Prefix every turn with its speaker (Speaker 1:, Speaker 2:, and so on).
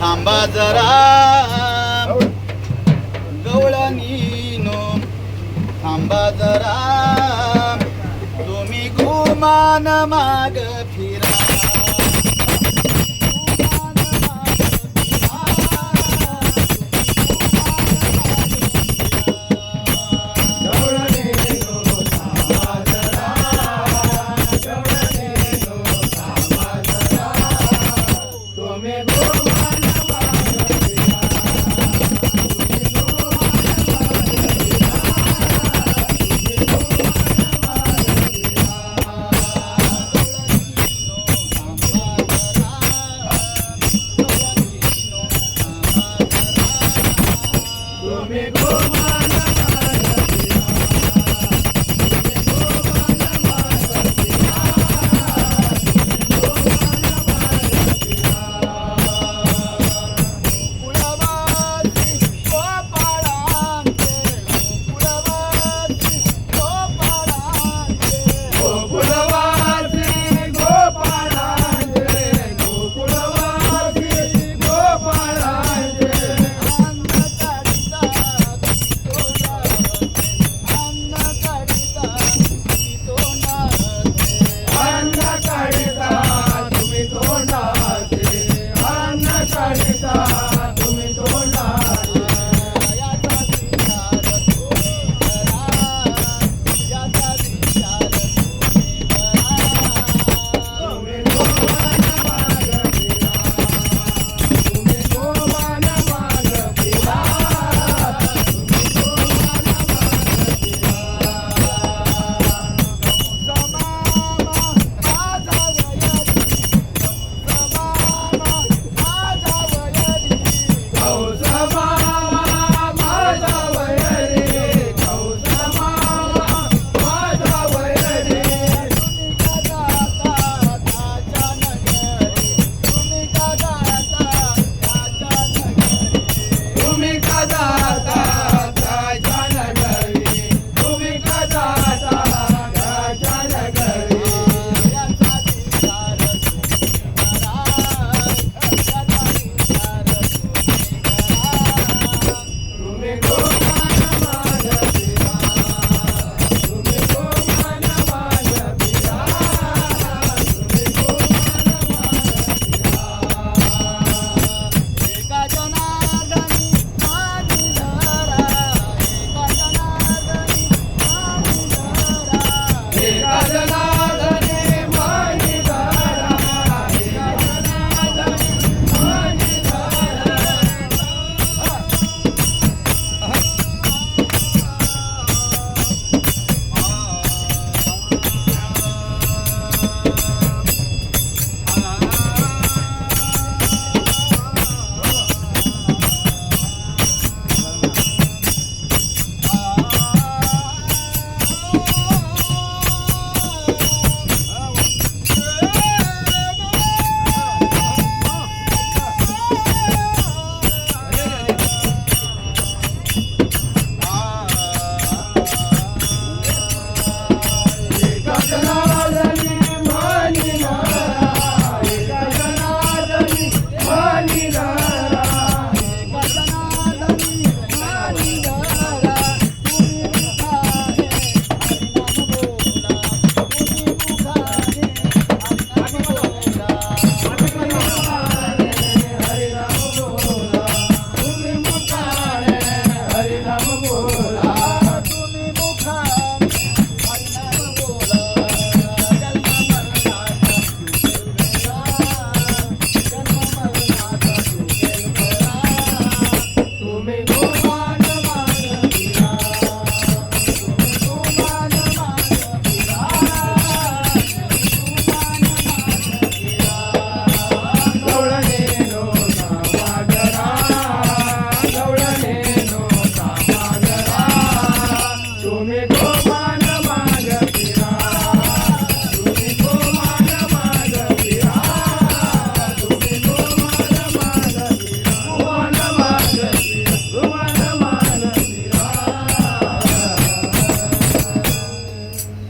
Speaker 1: थांबा जरा. गवळणीनो थांबा जरा. तुम्ही घुमान माग फिरा.
Speaker 2: me go. তুমি